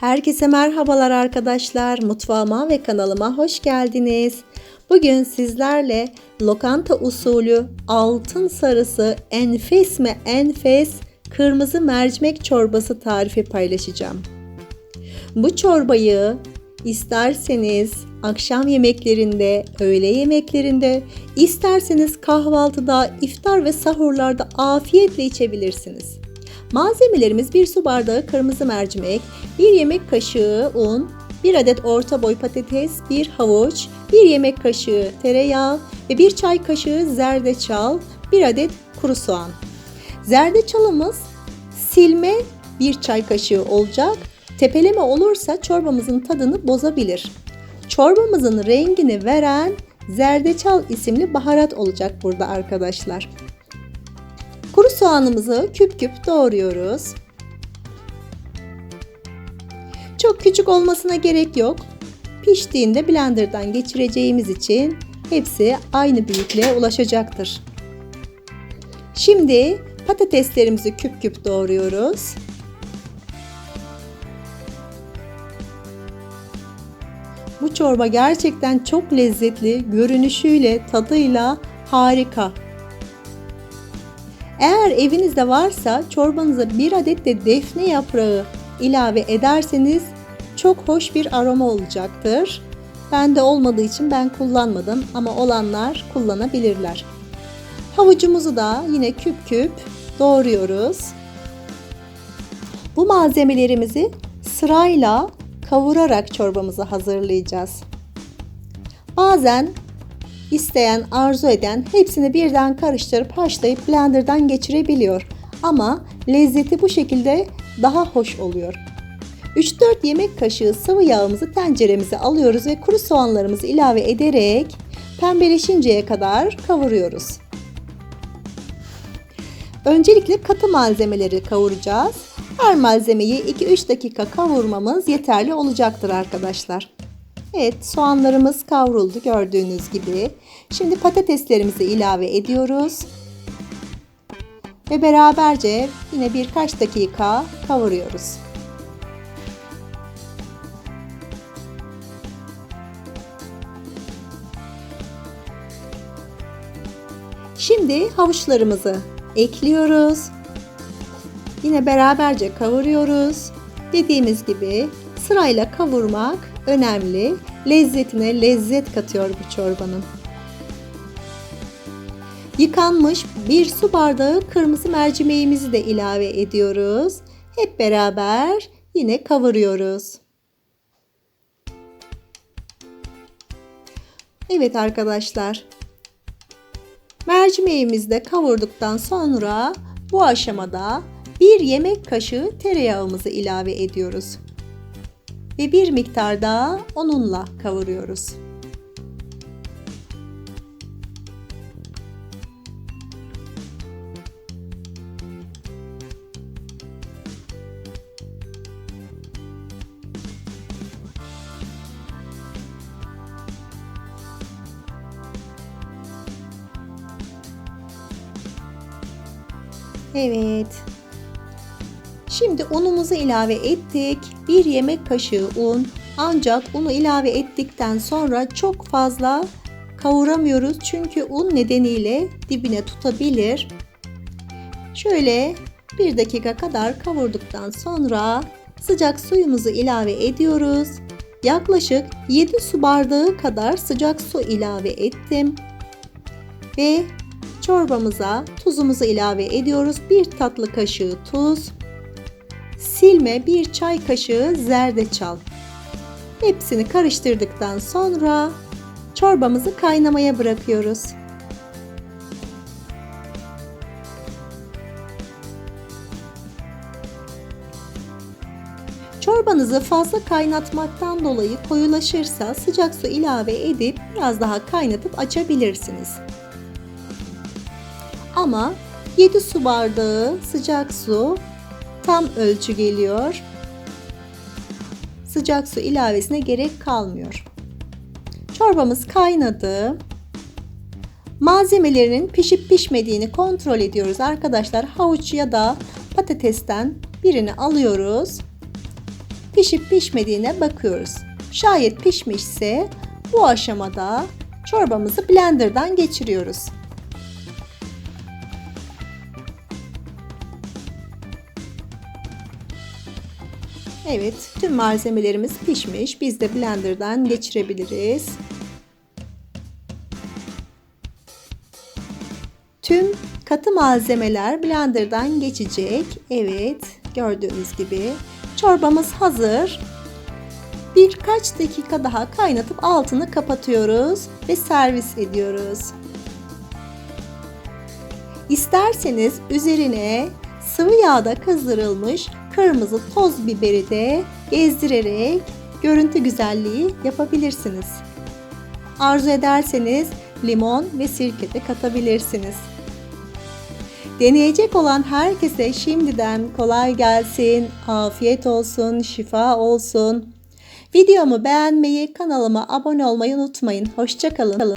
Herkese merhabalar arkadaşlar. Mutfağıma ve kanalıma hoş geldiniz. Bugün sizlerle lokanta usulü altın sarısı enfes mi enfes kırmızı mercimek çorbası tarifi paylaşacağım. Bu çorbayı isterseniz akşam yemeklerinde, öğle yemeklerinde, isterseniz kahvaltıda, iftar ve sahurlarda afiyetle içebilirsiniz. Malzemelerimiz 1 su bardağı kırmızı mercimek, 1 yemek kaşığı un, 1 adet orta boy patates, 1 havuç, 1 yemek kaşığı tereyağı ve 1 çay kaşığı zerdeçal, 1 adet kuru soğan. Zerdeçalımız silme 1 çay kaşığı olacak. Tepeleme olursa çorbamızın tadını bozabilir. Çorbamızın rengini veren zerdeçal isimli baharat olacak burada arkadaşlar. Kuru soğanımızı küp küp doğruyoruz. Çok küçük olmasına gerek yok. Piştiğinde blenderdan geçireceğimiz için hepsi aynı büyüklüğe ulaşacaktır. Şimdi patateslerimizi küp küp doğruyoruz. Bu çorba gerçekten çok lezzetli, görünüşüyle, tadıyla harika. Eğer evinizde varsa çorbanıza bir adet de defne yaprağı ilave ederseniz çok hoş bir aroma olacaktır. Bende olmadığı için ben kullanmadım ama olanlar kullanabilirler. Havucumuzu da yine küp küp doğruyoruz. Bu malzemelerimizi sırayla kavurarak çorbamızı hazırlayacağız. Bazen isteyen, arzu eden hepsini birden karıştırıp haşlayıp blenderdan geçirebiliyor. Ama lezzeti bu şekilde daha hoş oluyor. 3-4 yemek kaşığı sıvı yağımızı tenceremize alıyoruz ve kuru soğanlarımızı ilave ederek pembeleşinceye kadar kavuruyoruz. Öncelikle katı malzemeleri kavuracağız. Her malzemeyi 2-3 dakika kavurmamız yeterli olacaktır arkadaşlar. Evet soğanlarımız kavruldu gördüğünüz gibi. Şimdi patateslerimizi ilave ediyoruz. Ve beraberce yine birkaç dakika kavuruyoruz. Şimdi havuçlarımızı ekliyoruz. Yine beraberce kavuruyoruz. Dediğimiz gibi sırayla kavurmak önemli. Lezzetine lezzet katıyor bu çorbanın. Yıkanmış bir su bardağı kırmızı mercimeğimizi de ilave ediyoruz. Hep beraber yine kavuruyoruz. Evet arkadaşlar. Mercimeğimizi de kavurduktan sonra bu aşamada bir yemek kaşığı tereyağımızı ilave ediyoruz ve bir miktar daha ununla kavuruyoruz. Evet, Şimdi unumuzu ilave ettik. Bir yemek kaşığı un. Ancak unu ilave ettikten sonra çok fazla kavuramıyoruz. Çünkü un nedeniyle dibine tutabilir. Şöyle bir dakika kadar kavurduktan sonra sıcak suyumuzu ilave ediyoruz. Yaklaşık 7 su bardağı kadar sıcak su ilave ettim. Ve çorbamıza tuzumuzu ilave ediyoruz. Bir tatlı kaşığı tuz, silme bir çay kaşığı zerdeçal. Hepsini karıştırdıktan sonra çorbamızı kaynamaya bırakıyoruz. Çorbanızı fazla kaynatmaktan dolayı koyulaşırsa sıcak su ilave edip biraz daha kaynatıp açabilirsiniz. Ama 7 su bardağı sıcak su tam ölçü geliyor. Sıcak su ilavesine gerek kalmıyor. Çorbamız kaynadı. Malzemelerinin pişip pişmediğini kontrol ediyoruz arkadaşlar. Havuç ya da patatesten birini alıyoruz. pişip pişmediğine bakıyoruz. Şayet pişmişse bu aşamada çorbamızı blenderdan geçiriyoruz. Evet, tüm malzemelerimiz pişmiş. Biz de blenderdan geçirebiliriz. Tüm katı malzemeler blenderdan geçecek. Evet, gördüğünüz gibi çorbamız hazır. Birkaç dakika daha kaynatıp altını kapatıyoruz ve servis ediyoruz. İsterseniz üzerine sıvı yağda kızdırılmış kırmızı toz biberi de gezdirerek görüntü güzelliği yapabilirsiniz. Arzu ederseniz limon ve sirke de katabilirsiniz. Deneyecek olan herkese şimdiden kolay gelsin, afiyet olsun, şifa olsun. Videomu beğenmeyi, kanalıma abone olmayı unutmayın. Hoşçakalın.